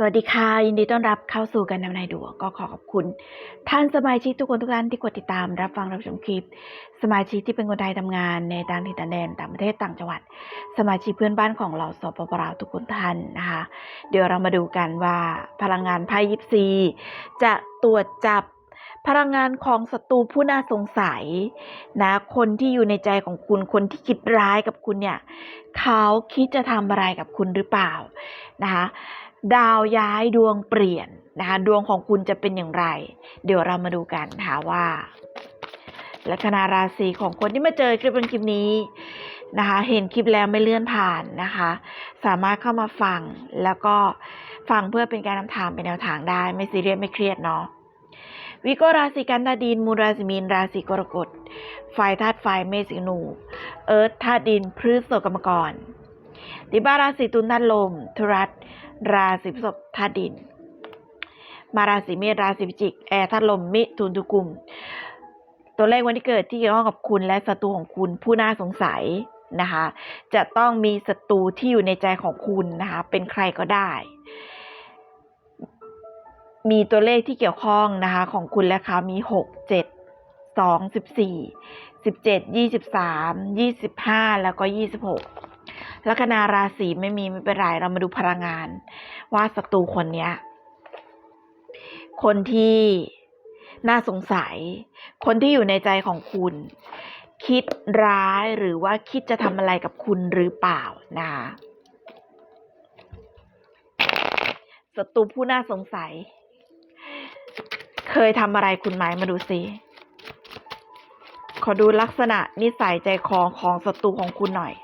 สวัสดีค่ะ ยินดีต้อนรับเข้าสู่การนำนายดวงก็ขอขอบคุณ ท่านสมาชิกทุกคนทุกท่านที่กดติดตามรับฟังรับชมคลิป สมาชิกที่เป็นคนไทยทำงานในต่างถิ่นต่างแดนต่างประเทศต่างจังหวัด สมาชิกเพื่อนบ้านของเราสปปลาวทุกคนท่านนะคะ เดี๋ยวเรามาดูกันว่าพลังงานไพ่ยิปซีจะตรวจจับพลังงานของศัตรูผู้น่าสงสัยนะคนที่อยู่ในใจของคุณคนที่คิดร้ายกับคุณเนี่ยเขาคิดจะทำอะไรกับคุณหรือเปล่านะคะ ดาวย้ายดวงเปลี่ยนนะคะดวงของคุณจะเป็นอย่างไร เดี๋ยวเรามาดูกันนะคะว่า ลัคนาราศีของคนที่มาเจอคลิปเป็นคลิปนี้นะคะ เห็นคลิปแล้วไม่เลื่อนผ่านนะคะ สามารถเข้ามาฟังแล้วก็ฟังเพื่อเป็นการนำทางเป็นแนวทางได้ ไม่ซีเรียสไม่เครียดเนาะวิโกราศีกันธาดินมูราศีมีนราศีกรกฎไฟธาตุไฟเมษสิงห์หนู เอิร์ธธาตุดินพฤษภกรรมกรดิบาราศีตุลธาตุลมทุรัส ราศีพฤษภธาตุดิน มาราศีเมษราศีพิจิก แอร์ธาตุลมมิถุนทุกุม ตัวเลขวันที่เกิดที่เกี่ยวข้องกับคุณและศัตรูของคุณผู้น่าสงสัยนะคะ จะต้องมีศัตรูที่อยู่ในใจของคุณนะคะ เป็นใครก็ได้ มีตัวเลขที่เกี่ยวข้องนะคะ ของคุณและเขามีหกเจ็ดสองสิบสี่สิบเจ็ดยี่สิบสามยี่สิบห้าแล้วก็ยี่สิบหก ลัคนาราศีไม่มีไม่เป็นไรเรามาดูพลังงาน ว่าศัตรูคนเนี้ย คนที่น่าสงสัย คนที่อยู่ในใจของคุณ คิดร้ายหรือว่าคิดจะทำอะไรกับคุณหรือเปล่านะคะศัตรูผู้น่าสงสัย เคยทำอะไรคุณไหมมาดูสิขอดูลักษณะนิสัยใจคอของศัตรูของคุณหน่อย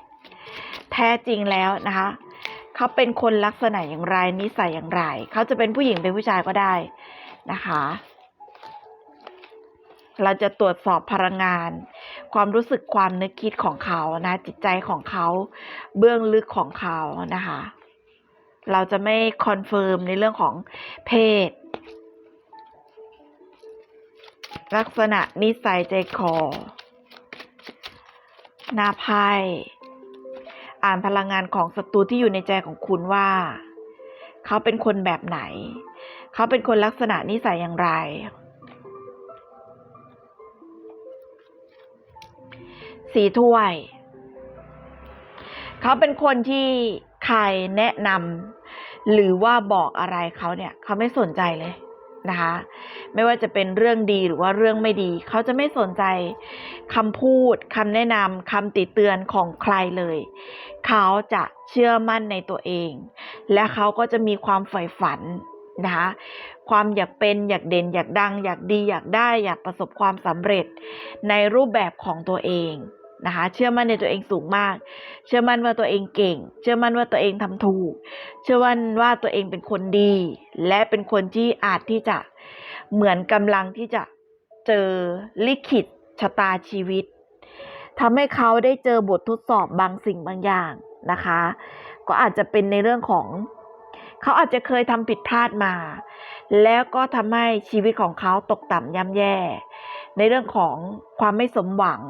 แท้จริงแล้วนะคะเขาเป็นคนลักษณะอย่างไรนิสัยอย่างไรเขาจะเป็นผู้หญิงเป็นผู้ชายก็ได้นะคะ เราจะตรวจสอบพลังงาน ความรู้สึกความนึกคิดของเขานะ จิตใจของเขาเบื้องลึกของเขานะคะ เราจะไม่คอนเฟิร์มในเรื่องของเพศ ลักษณะนิสัยใจคอหน้าไพ่ อ่านพลังงานของศัตรูที่อยู่ในใจของคุณว่า เขาเป็นคนแบบไหน เขาเป็นคนลักษณะนิสัยอย่างไร สีถ้วย เขาเป็นคนที่ใครแนะนำหรือว่าบอกอะไรเขาเนี่ย เขาไม่สนใจเลย นะคะ ไม่ว่าจะเป็นเรื่องดีหรือว่าเรื่องไม่ดี เขาจะไม่สนใจคำพูดคำแนะนำคำติเตือนของใครเลย เขาจะเชื่อมั่นในตัวเอง และเขาก็จะมีความใฝ่ฝันนะคะความอยากเป็นอยากเด่นอยากดัง อยากดีอยากได้อยากประสบความสำเร็จในรูปแบบของตัวเอง นะคะ เชื่อมั่นในตัวเองสูงมาก เชื่อมั่นว่าตัวเองเก่ง เชื่อมั่นว่าตัวเองทำถูก เชื่อมั่นว่าตัวเองเป็นคนดี และเป็นคนที่อาจที่จะเหมือนกำลังที่จะเจอลิขิตชะตาชีวิตทำให้เขาได้เจอบททดสอบบางสิ่งบางอย่างนะคะ ก็อาจจะเป็นในเรื่องของ เขาอาจจะเคยทำผิดพลาดมา แล้วก็ทำให้ชีวิตของเขาตกต่ำย่ำแย่ ในเรื่องของความไม่สมหวัง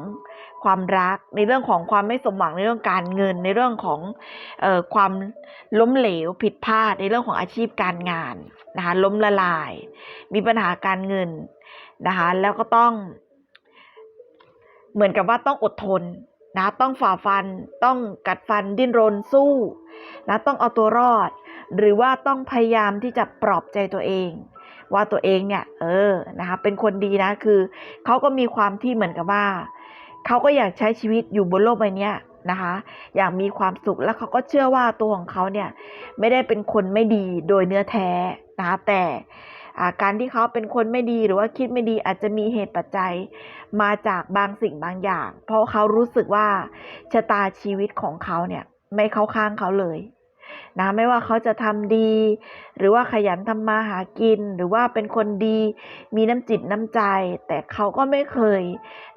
ความรัก ในเรื่องของความไม่สมหวังในเรื่องการเงิน ในเรื่องของออความล้มเหลวผิดพลาด ในเรื่องของอาชีพการงานนะคะล้มละลาย มีปัญหาการเงินนะคะแล้วก็ต้อง เหมือนกับว่าต้องอดทนนะต้องฝ่าฟันต้องกัดฟันดิ้นรนสู้นะต้องเอาตัวรอด หรือว่าต้องพยายามที่จะปลอบใจตัวเอง ว่าตัวเองเนี่ยเออนะคะเป็นคนดีนะคือเขาก็มีความที่เหมือนกับว่าเขาก็อยากใช้ชีวิตอยู่บนโลกใบนี้นะคะอย่างมีความสุขแล้วเขาก็เชื่อว่าตัวของเขาเนี่ยไม่ได้เป็นคนไม่ดีโดยเนื้อแท้นะคะแต่การที่เขาเป็นคนไม่ดีหรือว่าคิดไม่ดีอาจจะมีเหตุปัจจัยมาจากบางสิ่งบางอย่าง เพราะเขารู้สึกว่าชะตาชีวิตของเขาเนี่ยไม่เข้าข้างเขาเลย นะไม่ว่าเขาจะทำดี หรือว่าขยันทำมาหากิน หรือว่าเป็นคนดี มีน้ำจิตน้ำใจ แต่เขาก็ไม่เคย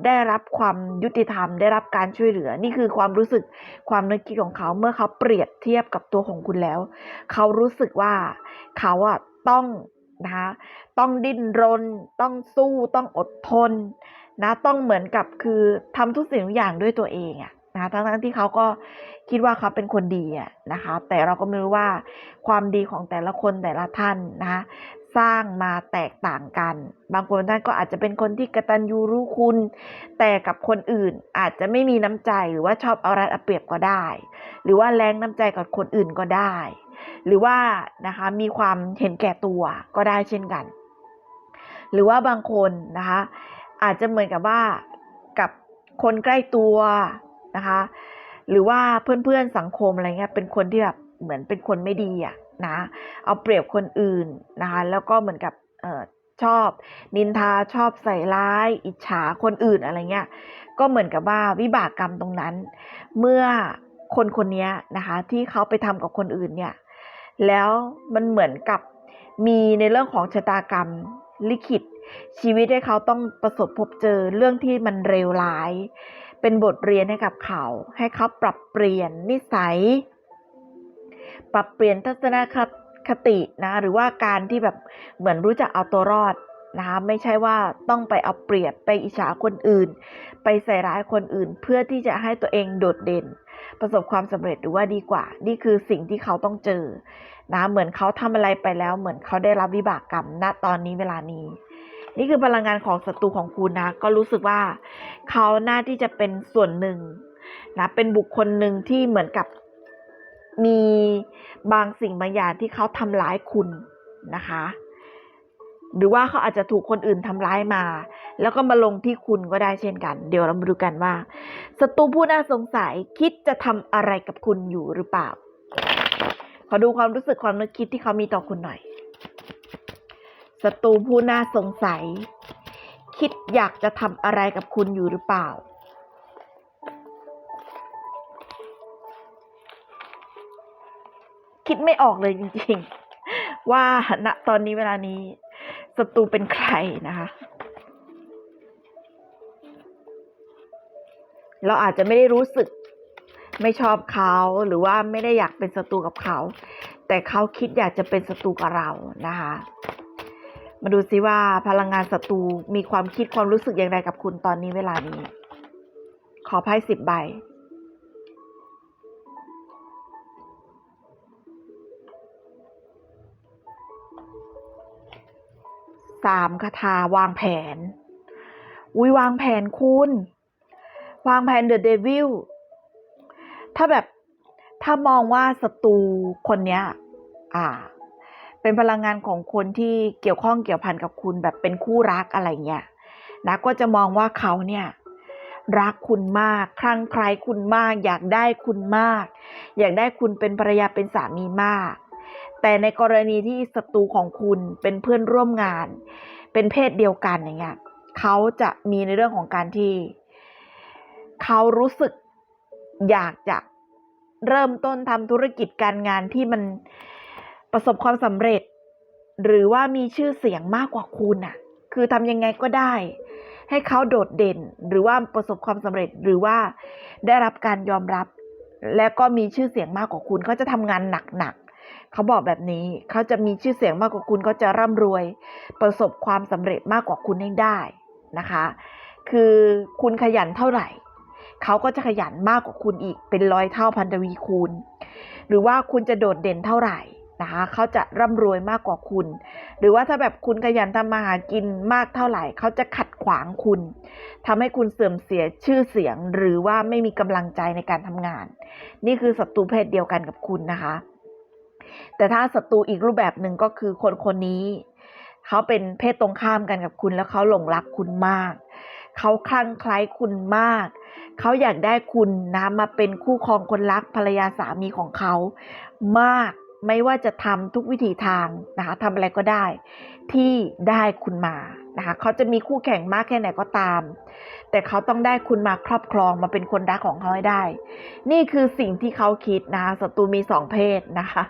ได้รับความยุติธรรม ได้รับการช่วยเหลือ นี่คือความรู้สึกความนึกคิดของเขาเมื่อเขาเปรียบเทียบกับตัวของคุณแล้ว เขารู้สึกว่าเขาอะต้องนะคะต้องดิ้นรน ต้องสู้ ต้องอดทนนะ ต้องเหมือนกับคือทำทุกสิ่งทุกอย่างด้วยตัวเองอะ นะคะทั้งๆที่เขาก็คิดว่าเขาเป็นคนดีอะนะคะ แต่เราก็ไม่รู้ว่าความดีของแต่ละคนแต่ละท่านนะคะสร้างมาแตกต่างกัน บางคนท่านก็อาจจะเป็นคนที่กระตัญญูรู้คุณ แต่กับคนอื่นอาจจะไม่มีน้ำใจหรือว่าชอบเอารัดเอาเปรียบก็ได้ หรือว่าแรงน้ำใจกับคนอื่นก็ได้ หรือว่านะคะมีความเห็นแก่ตัวก็ได้เช่นกัน หรือว่าบางคนนะคะอาจจะเหมือนกับว่ากับคนใกล้ตัว นะคะ หรือว่าเพื่อนๆสังคมอะไรเงี้ยเป็นคนที่แบบเหมือนเป็นคนไม่ดีอะนะเอาเปรียบคนอื่นนะคะแล้วก็เหมือนกับออชอบนินทาชอบใส่ร้าย อิจฉาคนอื่นอะไรเงี้ยก็เหมือนกับว่าวิบากกรรมตรงนั้น เมื่อคนคนนี้นะคะที่เขาไปทำกับคนอื่นเนี่ยแล้วมันเหมือนกับมีในเรื่องของชะตากรรมลิขิตชีวิตให้เขาต้องประสบพบเจอเรื่องที่มันเลวร้าย เป็นบทเรียนให้กับเขา ให้เขาปรับเปลี่ยนนิสัย ปรับเปลี่ยนทัศนคตินะหรือว่าการที่แบบเหมือนรู้จักเอาตัวรอดนะคะไม่ใช่ว่าต้องไปเอาเปรียบไปอิจฉาคนอื่น ไปใส่ร้ายคนอื่น เพื่อที่จะให้ตัวเองโดดเด่น ประสบความสำเร็จหรือว่าดีกว่า นี่คือสิ่งที่เขาต้องเจอนะเหมือนเขาทำอะไรไปแล้ว เหมือนเขาได้รับวิบากกรรมณตอนนี้เวลานี้ นี่คือพลังงานของศัตรูของคุณนะ ก็รู้สึกว่าเขาน่าที่จะเป็นส่วนหนึ่งนะเป็นบุคคลหนึ่งที่เหมือนกับมีบางสิ่งบางอย่างที่เขาทำร้ายคุณนะคะ หรือว่าเขาอาจจะถูกคนอื่นทำร้ายมา แล้วก็มาลงที่คุณก็ได้เช่นกัน เดี๋ยวเรามาดูกันว่าศัตรูผู้น่าสงสัยคิดจะทำอะไรกับคุณอยู่หรือเปล่า ขอดูความรู้สึกความนึกคิดที่เขามีต่อคุณหน่อย ศัตรูผู้น่าสงสัย คิดอยากจะทำอะไรกับคุณอยู่หรือเปล่า คิดไม่ออกเลยจริงๆ ว่าณตอนนี้เวลานี้ศัตรูเป็นใครนะคะ เราอาจจะไม่ได้รู้สึกไม่ชอบเขาหรือว่าไม่ได้อยากเป็นศัตรูกับเขา แต่เขาคิดอยากจะเป็นศัตรูกับเรานะคะ มาดูซิว่าพลังงานศัตรูมีความคิดความรู้สึกอย่างไรกับคุณตอนนี้เวลานี้ ขอไพ่สิบใบ สามคาถาวางแผน อุ้ยวางแผนคุณ วางแผนเดอะเดวิล ถ้าแบบ ถ้ามองว่าศัตรูคนเนี้ย อ่า เป็นพลังงานของคนที่เกี่ยวข้องเกี่ยวพันกับคุณแบบเป็นคู่รักอะไรเงี้ยนะก็จะมองว่าเขาเนี่ยรักคุณมาก คลั่งไคล้คุณมาก อยากได้คุณมาก อยากได้คุณเป็นภรรยาเป็นสามีมาก แต่ในกรณีที่ศัตรูของคุณเป็นเพื่อนร่วมงาน เป็นเพศเดียวกันอย่างเงี้ยเขาจะมีในเรื่องของการที่ เขารู้สึกอยากจะเริ่มต้นทำธุรกิจการงานที่มัน ประสบความสำเร็จ หรือว่ามีชื่อเสียงมากกว่าคุณอะ คือทำยังไงก็ได้ ให้เขาโดดเด่น หรือว่าประสบความสำเร็จหรือว่าได้รับการยอมรับ และก็มีชื่อเสียงมากกว่าคุณเขาจะทำงานหนักๆเขาบอกแบบนี้เขาจะมีชื่อเสียงมากกว่าคุณเขาจะร่ำรวย ประสบความสำเร็จมากกว่าคุณให้ได้นะคะ คือคุณขยันเท่าไหร่เขาก็จะขยันมากกว่าคุณอีกเป็นร้อยเท่าพันทวีคูณ หรือว่าคุณจะโดดเด่นเท่าไหร่ นะคะเขาจะร่ำรวยมากกว่าคุณ หรือว่าถ้าแบบคุณขยันทำมาหากินมากเท่าไหร่เขาจะขัดขวางคุณทำให้คุณเสื่อมเสียชื่อเสียง หรือว่าไม่มีกำลังใจในการทำงาน นี่คือศัตรูเพศเดียวกันกับคุณนะคะ แต่ถ้าศัตรูอีกรูปแบบหนึ่งก็คือคนคนนี้เขาเป็นเพศตรงข้ามกันกับคุณแล้วเขาหลงรักคุณมากเขาคลั่งไคล้คุณมาก เขาอยากได้คุณนะมาเป็นคู่ครองคนรักภรรยาสามีของเขามาก ไม่ว่าจะทำทุกวิถีทางนะคะทำอะไรก็ได้ ที่ได้คุณมานะคะเขาจะมีคู่แข่งมากแค่ไหนก็ตาม แต่เขาต้องได้คุณมาครอบครองมาเป็นคนรักของเขาให้ได้ นี่คือสิ่งที่เขาคิดนะคะศัตรูมีสองเพศนะคะ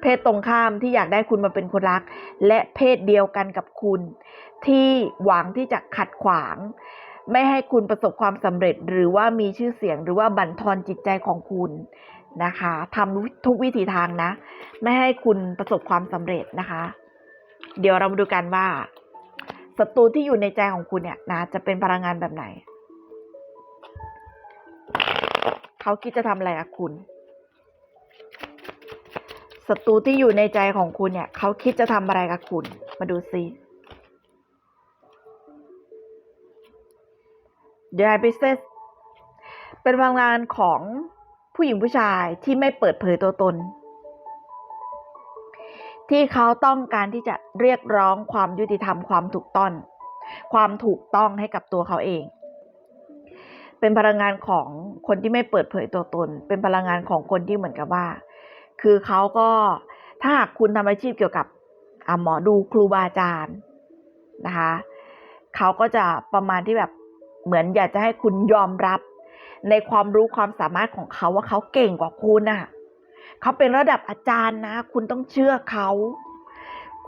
เพศตรงข้ามที่อยากได้คุณมาเป็นคนรัก และเพศเดียวกันกับคุณ ที่หวังที่จะขัดขวาง ไม่ให้คุณประสบความสำเร็จ หรือว่ามีชื่อเสียงหรือว่าบั่นทอนจิตใจของคุณ นะคะทำทุกวิถีทางนะ ไม่ให้คุณประสบความสำเร็จนะคะ เดี๋ยวเรามาดูกันว่าศัตรูที่อยู่ในใจของคุณเนี่ยนะจะเป็นพลังงานแบบไหน เขาคิดจะทำอะไรกับคุณศัตรูที่อยู่ในใจของคุณเนี่ย เขาคิดจะทำอะไรกับคุณ มาดูซิ The High p r i เป็นพลังงานของ ผู้หญิงผู้ชายที่ไม่เปิดเผยตัวตน ที่เขาต้องการที่จะเรียกร้องความยุติธรรมความถูกต้อง ความถูกต้องให้กับตัวเขาเอง เป็นพลังงานของคนที่ไม่เปิดเผยตัวตน เป็นพลังงานของคนที่เหมือนกับว่า คือเขาก็ถ้าหากคุณทำอาชีพเกี่ยวกับหมอดูครูบาอาจารย์นะคะเขาก็จะประมาณที่แบบเหมือนอยากจะให้คุณยอมรับ ในความรู้ความสามารถของเขาว่าเขาเก่งกว่าคุณน่ะเขาเป็นระดับอาจารย์นะ คุณต้องเชื่อเขา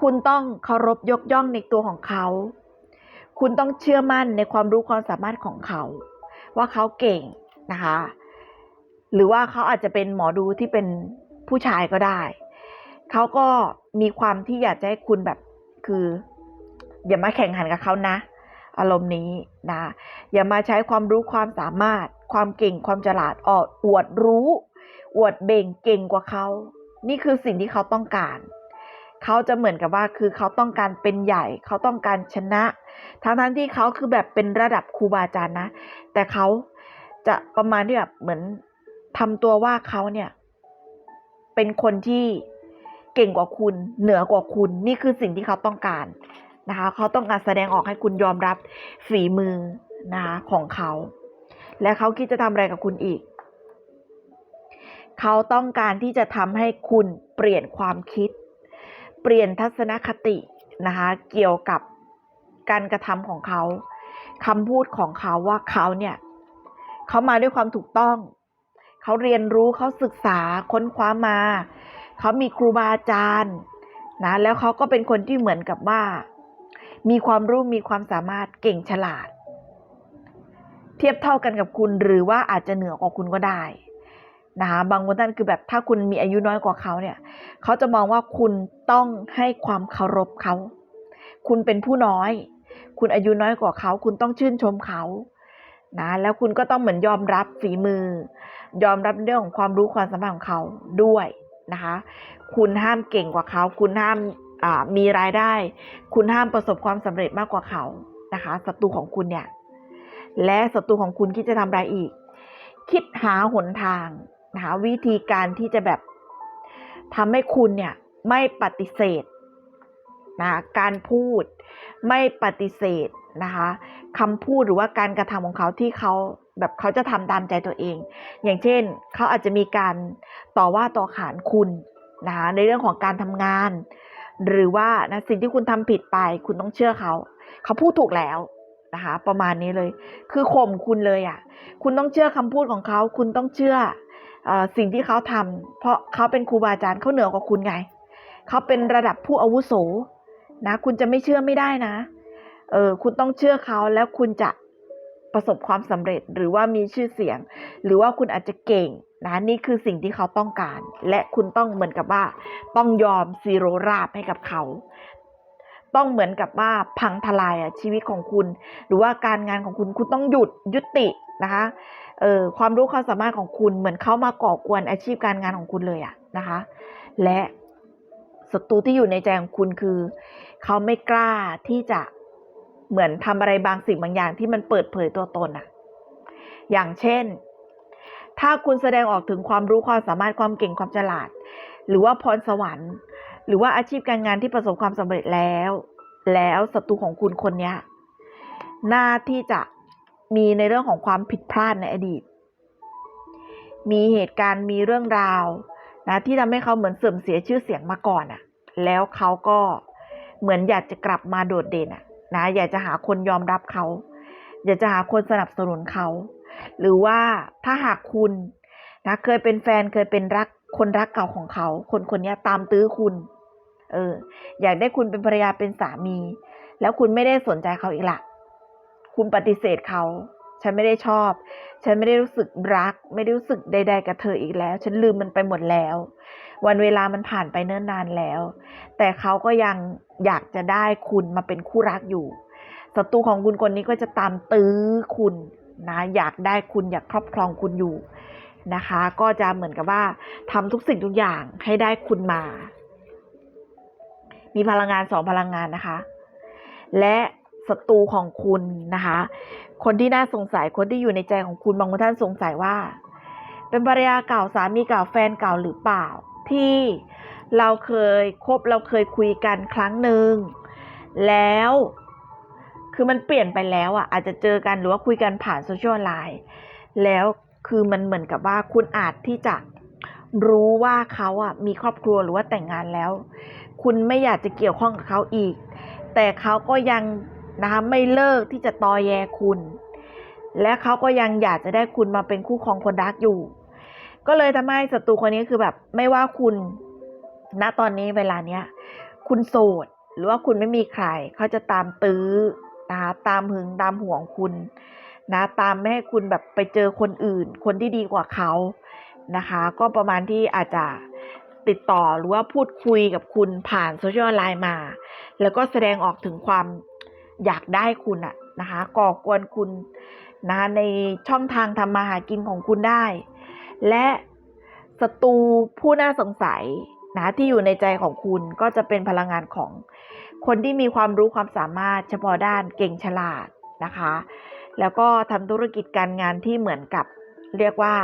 คุณต้องเคารพยกย่องในตัวของเขา คุณต้องเชื่อมั่นในความรู้ความสามารถของเขา ว่าเขาเก่งนะคะ หรือว่าเขาอาจจะเป็นหมอดูที่เป็นผู้ชายก็ได้ เขาก็มีความที่อยากจะให้คุณแบบคือ อย่ามาแข่งขันกับเขานะ อารมณ์นี้นะ อย่ามาใช้ความรู้ความสามารถ ความเก่งความฉลาดออดอวดรู้ อวดเบ่งเก่งกว่าเขา นี่คือสิ่งที่เขาต้องการ เขาจะเหมือนกับว่าคือเขาต้องการเป็นใหญ่ เขาต้องการชนะ ทั้งทั้งที่เขาคือแบบเป็นระดับครูบาอาจารย์นะ แต่เขาจะประมาณที่แบบเหมือนทำตัวว่าเขาเนี่ย เป็นคนที่เก่งกว่าคุณ เหนือกว่าคุณ นี่คือสิ่งที่เขาต้องการ นะคะเขาต้องการแสดงออกให้คุณยอมรับฝีมือนะคะของเขา และเขาคิดจะทำอะไรกับคุณอีก เขาต้องการที่จะทำให้คุณเปลี่ยนความคิด เปลี่ยนทัศนคตินะคะเกี่ยวกับการกระทำของเขาคำพูดของเขาว่าเขาเนี่ยเขามาด้วยความถูกต้อง เขาเรียนรู้เขาศึกษาค้นคว้ามา เขามีครูบาอาจารย์นะแล้วเขาก็เป็นคนที่เหมือนกับว่า มีความรู้มีความสามารถเก่งฉลาด เทียบเท่ากันกับคุณหรือว่าอาจจะเหนือกว่าคุณก็ได้นะคะบางคนท่านคือแบบถ้าคุณมีอายุน้อยกว่าเขาเนี่ยเขาจะมองว่าคุณต้องให้ความเคารพเขาคุณเป็นผู้น้อย คุณอายุน้อยกว่าเขา คุณต้องชื่นชมเขานะแล้วคุณก็ต้องเหมือนยอมรับฝีมือ ยอมรับเรื่องของความรู้ความสามารถของเขาด้วยนะคะ คุณห้ามเก่งกว่าเขา คุณห้าม มีรายได้ คุณห้ามประสบความสำเร็จมากกว่าเขานะคะศัตรูของคุณเนี่ย และศัตรูของคุณคิดจะทำอะไรอีก คิดหาหนทางหาวิธีการที่จะแบบทำให้คุณเนี่ยไม่ปฏิเสธนะการพูดไม่ปฏิเสธนะคะคำพูดหรือว่าการกระทำของเขาที่เขาแบบเขาจะทำตามใจตัวเอง อย่างเช่นเขาอาจจะมีการต่อว่าต่อขานคุณนะคะในเรื่องของการทำงาน หรือว่านะสิ่งที่คุณทำผิดไป คุณต้องเชื่อเขา เขาพูดถูกแล้วนะคะ ประมาณนี้เลย คือข่มคุณเลยอะ่ะ คุณต้องเชื่อคำพูดของเขา คุณต้องเชื่อออสิ่งที่เขาทำเพราะเขาเป็นครูบาอาจารย์เขาเหนือกว่าคุณไง เขาเป็นระดับผู้อาวุโสนะ คุณจะไม่เชื่อไม่ได้นะ เออคุณต้องเชื่อเขาแล้วคุณจะประสบความสำเร็จหรือว่ามีชื่อเสียง หรือว่าคุณอาจจะเก่ง นะนี่คือสิ่งที่เขาต้องการ และคุณต้องเหมือนกับว่า ต้องยอมซีโรราบให้กับเขา ต้องเหมือนกับว่าพังทลายอะชีวิตของคุณ หรือว่าการงานของคุณคุณต้องหยุดยุตินะคะเออความรู้ความสามารถของคุณเหมือนเขามาก่อกวนอาชีพการงานของคุณเลยอะนะคะ และศัตรูที่อยู่ในใจของคุณคือ เขาไม่กล้าที่จะเหมือนทำอะไรบางสิ่งบางอย่างที่มันเปิดเผยตัวตนอะอย่างเช่น ถ้าคุณแสดงออกถึงความรู้ความสามารถความเก่งความฉลาด หรือว่าพรสวรรค์ หรือว่าอาชีพการงานที่ประสบความสำเร็จแล้ว แล้วศัตรูของคุณคนนี้น่าที่จะมีในเรื่องของความผิดพลาดในอดีต มีเหตุการณ์มีเรื่องราวนะที่ทำให้เขาเหมือนเสื่อมเสียชื่อเสียงมาก่อนอะแล้วเขาก็เหมือนอยากจะกลับมาโดดเด่นอะนะอยากจะหาคนยอมรับเขา อยากจะหาคนสนับสนุนเขา หรือว่าถ้าหากคุณนะเคยเป็นแฟนเคยเป็นรักคนรักเก่าของเขา คนคนนี้ตามตื้อคุณ เออ อยากได้คุณเป็นภรรยาเป็นสามี แล้วคุณไม่ได้สนใจเขาอีกละคุณปฏิเสธเขา ฉันไม่ได้ชอบ ฉันไม่ได้รู้สึกรัก ไม่ได้รู้สึกใด ๆ กับเธออีกแล้ว ฉันลืมมันไปหมดแล้ว วันเวลามันผ่านไปเนิ่นนานแล้ว แต่เขาก็ยังอยากจะได้คุณมาเป็นคู่รักอยู่ศัตรูของคุณคนนี้ก็จะตามตื้อคุณ นะอยากได้คุณอยากครอบครองคุณอยู่นะคะ ก็จะเหมือนกับว่าทำทุกสิ่งทุกอย่างให้ได้คุณมา มีพลังงานสองพลังงานนะคะ และศัตรูของคุณนะคะ คนที่น่าสงสัยคนที่อยู่ในใจของคุณบางท่านสงสัยว่า เป็นภรรยาเก่าสามีเก่าแฟนเก่าหรือเปล่า ที่เราเคยคบเราเคยคุยกันครั้งหนึ่งแล้ว คือมันเปลี่ยนไปแล้วอะอาจจะเจอกันหรือว่าคุยกันผ่านโซเชียลไลน์แล้วคือมันเหมือนกับว่าคุณอาจที่จะรู้ว่าเขาอะมีครอบครัวหรือว่าแต่งงานแล้ว คุณไม่อยากจะเกี่ยวข้องกับเขาอีก แต่เขาก็ยังนะคะไม่เลิกที่จะตอแยคุณ และเขาก็ยังอยากจะได้คุณมาเป็นคู่ครองคนรักอยู่ ก็เลยทำให้ศัตรูคนนี้คือแบบ ไม่ว่าคุณณตอนนี้เวลาเนี้ย คุณโสด หรือว่าคุณไม่มีใคร เขาจะตามตื้อ นะคะ ตามหึงตามห่วงคุณนะตามไม่ให้คุณแบบไปเจอคนอื่น คนที่ดีกว่าเขานะคะ ก็ประมาณที่อาจจะติดต่อหรือว่าพูดคุยกับคุณผ่านโซเชียลไลน์มา แล้วก็แสดงออกถึงความอยากได้คุณอะนะคะ ก่อกวนคุณนะะในช่องทางทำมาหากินของคุณได้ และศัตรูผู้น่าสงสัยนะที่อยู่ในใจของคุณก็จะเป็นพลังงานของ คนที่มีความรู้ความสามารถเฉพาะด้านเก่งฉลาดนะคะ แล้วก็ทำธุรกิจการงานที่เหมือนกับเรียกว่า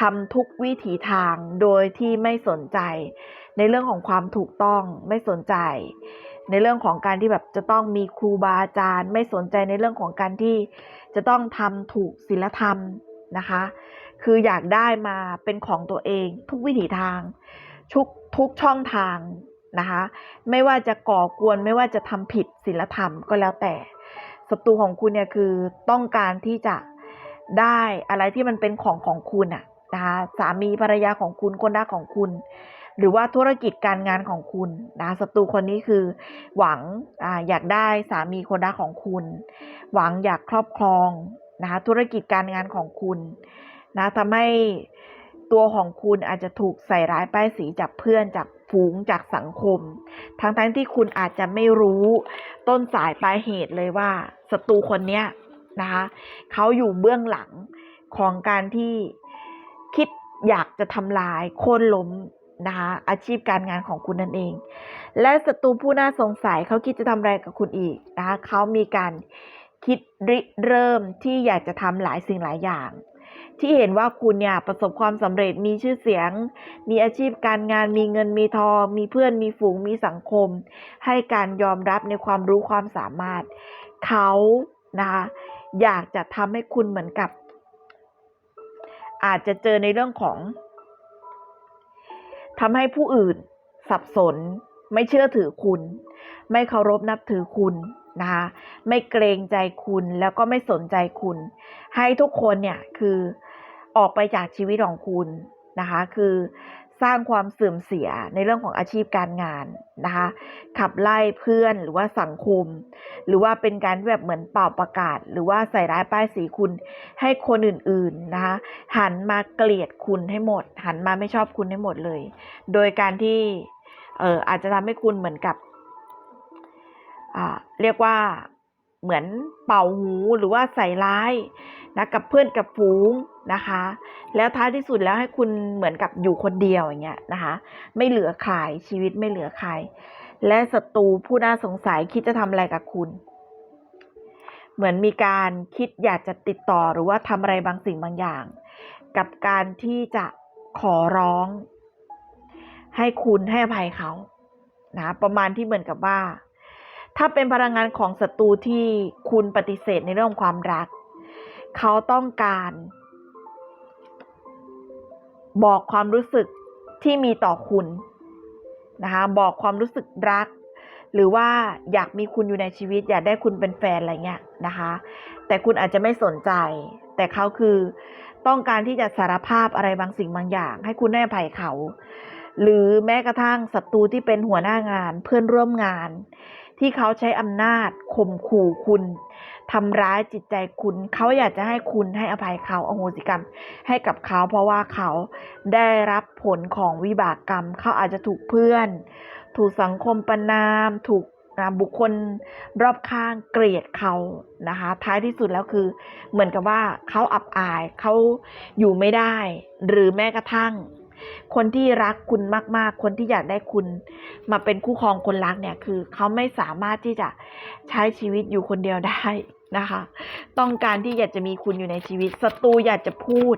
ทำทุกวิถีทางโดยที่ไม่สนใจ ในเรื่องของความถูกต้องไม่สนใจ ในเรื่องของการที่แบบจะต้องมีครูบาอาจารย์ ไม่สนใจในเรื่องของการที่จะต้องทำถูกศีลธรรมนะคะ คืออยากได้มาเป็นของตัวเองทุกวิถีทางทุกทุกช่องทาง นะคะ ไม่ว่าจะก่อกวนไม่ว่าจะทำผิดศีลธรรมก็แล้วแต่ศัตรูของคุณเนี่ยคือต้องการที่จะได้อะไรที่มันเป็นของของคุณอะนะคะสามีภรรยาของคุณคนรักของคุณ หรือว่าธุรกิจการงานของคุณนะศัตรูคนนี้คือ หวังออยากได้สามีคนรักของคุณ หวังอยากครอบครองนะคะธุรกิจการงานของคุณนะทำให้ตัวของคุณอาจจะถูกใส่ร้ายป้ายสีจากเพื่อนจาก ฝูงจากสังคม ทั้งทั้งๆที่คุณอาจจะไม่รู้ต้นสายปลายเหตุเลยว่าศัตรูคนเนี้ยนะคะเขาอยู่เบื้องหลังของการที่คิดอยากจะทำลายโค่นล้มนะคะอาชีพการงานของคุณนั่นเอง และศัตรูผู้น่าสงสัยเขาคิดจะทำอะไรกับคุณอีกนะคะเขามีการคิดริเริ่มที่อยากจะทำหลายสิ่งหลายอย่าง ที่เห็นว่าคุณเนี่ยประสบความสำเร็จมีชื่อเสียง มีอาชีพการงานมีเงินมีทอง มีเพื่อนมีฝูงมีสังคม ให้การยอมรับในความรู้ความสามารถ เขานะคะอยากจะทำให้คุณเหมือนกับ อาจจะเจอในเรื่องของทำให้ผู้อื่น สับสน ไม่เชื่อถือคุณ ไม่เคารพนับถือคุณนะคะไม่เกรงใจคุณแล้วก็ไม่สนใจคุณ ให้ทุกคนเนี่ยคือ ออกไปจากชีวิตของคุณนะคะ คือสร้างความเสื่อมเสียในเรื่องของอาชีพการงานนะคะ ขับไล่เพื่อนหรือว่าสังคม หรือว่าเป็นการแบบเหมือนเป่าประกาศ หรือว่าใส่ร้ายป้ายสีคุณให้คนอื่นๆนะคะ หันมาเกลียดคุณให้หมด หันมาไม่ชอบคุณให้หมดเลย โดยการที่เอออาจจะทำให้คุณเหมือนกับอ่าเรียกว่า เหมือนเป่าหูหรือว่าใส่ร้ายนะกับเพื่อนกับฝูงนะคะ แล้วท้ายที่สุดแล้วให้คุณเหมือนกับอยู่คนเดียวอย่างเงี้ยนะคะ ไม่เหลือใครชีวิตไม่เหลือใครและศัตรูผู้น่าสงสัยคิดจะทำอะไรกับคุณ เหมือนมีการคิดอยากจะติดต่อหรือว่าทำอะไรบางสิ่งบางอย่าง กับการที่จะขอร้อง ให้คุณให้อภัยเขานะประมาณที่เหมือนกับว่า ถ้าเป็นพลังงานของศัตรูที่คุณปฏิเสธในเรื่องความรัก เขาต้องการ บอกความรู้สึกที่มีต่อคุณนะคะบอกความรู้สึกรัก หรือว่าอยากมีคุณอยู่ในชีวิต อยากได้คุณเป็นแฟนอะไรเงี้ยนะคะ แต่คุณอาจจะไม่สนใจ แต่เขาคือต้องการที่จะสารภาพอะไรบางสิ่งบางอย่าง ให้คุณได้อภัยเขา หรือแม้กระทั่งศัตรูที่เป็นหัวหน้างานเพื่อนร่วมงาน ที่เขาใช้อำนาจข่มขู่คุณทำร้ายจิตใจคุณ เขาอยากจะให้คุณให้อภัยเขาอโหสิกรรม ให้กับเขาเพราะว่าเขาได้รับผลของวิบากกรรม เขาอาจจะถูกเพื่อน ถูกสังคมประนาม ถูกบุคคลรอบข้างเกลียดเขานะคะ ท้ายที่สุดแล้วคือ เหมือนกับว่าเขาอับอายเขาอยู่ไม่ได้ หรือแม้กระทั่ง คนที่รักคุณมากๆ คนที่อยากได้คุณ มาเป็นคู่ครองคนรักเนี่ยคือเขาไม่สามารถที่จะใช้ชีวิตอยู่คนเดียวได้นะคะ ต้องการที่อยากจะมีคุณอยู่ในชีวิตศัตรูอยากจะพูด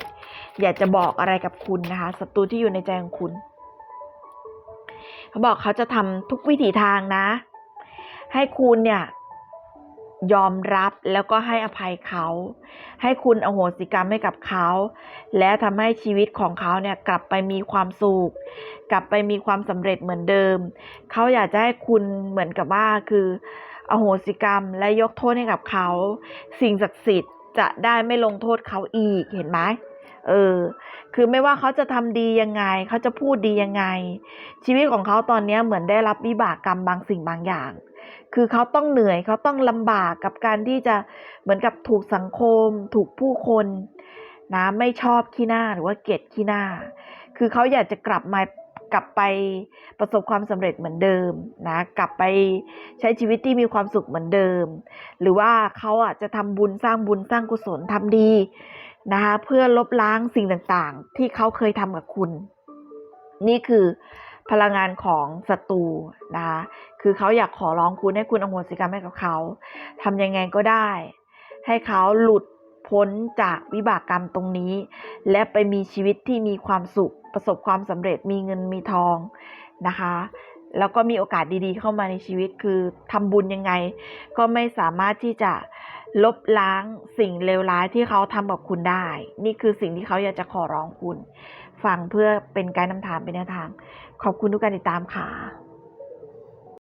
อยากจะบอกอะไรกับคุณนะคะศัตรูที่อยู่ในใจของคุณเขาบอกเขาจะทำทุกวิถีทางนะ ให้คุณเนี่ย ยอมรับแล้วก็ให้อภัยเขา ให้คุณอโหสิกรรมให้กับเขา และทำให้ชีวิตของเขาเนี่ยกลับไปมีความสุข กลับไปมีความสำเร็จเหมือนเดิม เขาอยากจะให้คุณเหมือนกับว่าคือ อโหสิกรรมและยกโทษให้กับเขา สิ่งศักดิ์สิทธิ์จะได้ไม่ลงโทษเขาอีกเห็นไหมเออ คือไม่ว่าเขาจะทำดียังไง เขาจะพูดดียังไง ชีวิตของเขาตอนนี้เหมือนได้รับวิบากกรรมบางสิ่งบางอย่าง คือเขาต้องเหนื่อยเขาต้องลำบากกับการที่จะเหมือนกับถูกสังคม ถูกผู้คนนะไม่ชอบขี้หน้าหรือว่าเกลียดขี้หน้า คือเขาอยากจะกลับมากลับไปประสบความสำเร็จเหมือนเดิมนะกลับไปใช้ชีวิตที่มีความสุขเหมือนเดิม หรือว่าเขาอะจะทำบุญสร้างบุญสร้างกุศลทำดีนะคะเพื่อลบล้างสิ่งต่างๆ ที่เขาเคยทำกับคุณ นี่คือ พลังงานของศัตรูนะคะคือเขาอยากขอร้องคุณให้คุณอโหสิกรรมให้กับเขาทำยังไงก็ได้ ให้เขาหลุดพ้นจากวิบากกรรมตรงนี้ และไปมีชีวิตที่มีความสุขประสบความสำเร็จมีเงินมีทองนะคะ แล้วก็มีโอกาสดีๆเข้ามาในชีวิตคือทำบุญยังไง ก็ไม่สามารถที่จะลบล้างสิ่งเลวร้ายที่เขาทำกับคุณได้ นี่คือสิ่งที่เขาอยากจะขอร้องคุณ ฟังเพื่อเป็นการนำทางเป็นแนวทาง ขอบคุณทุกการติดตามค่ะ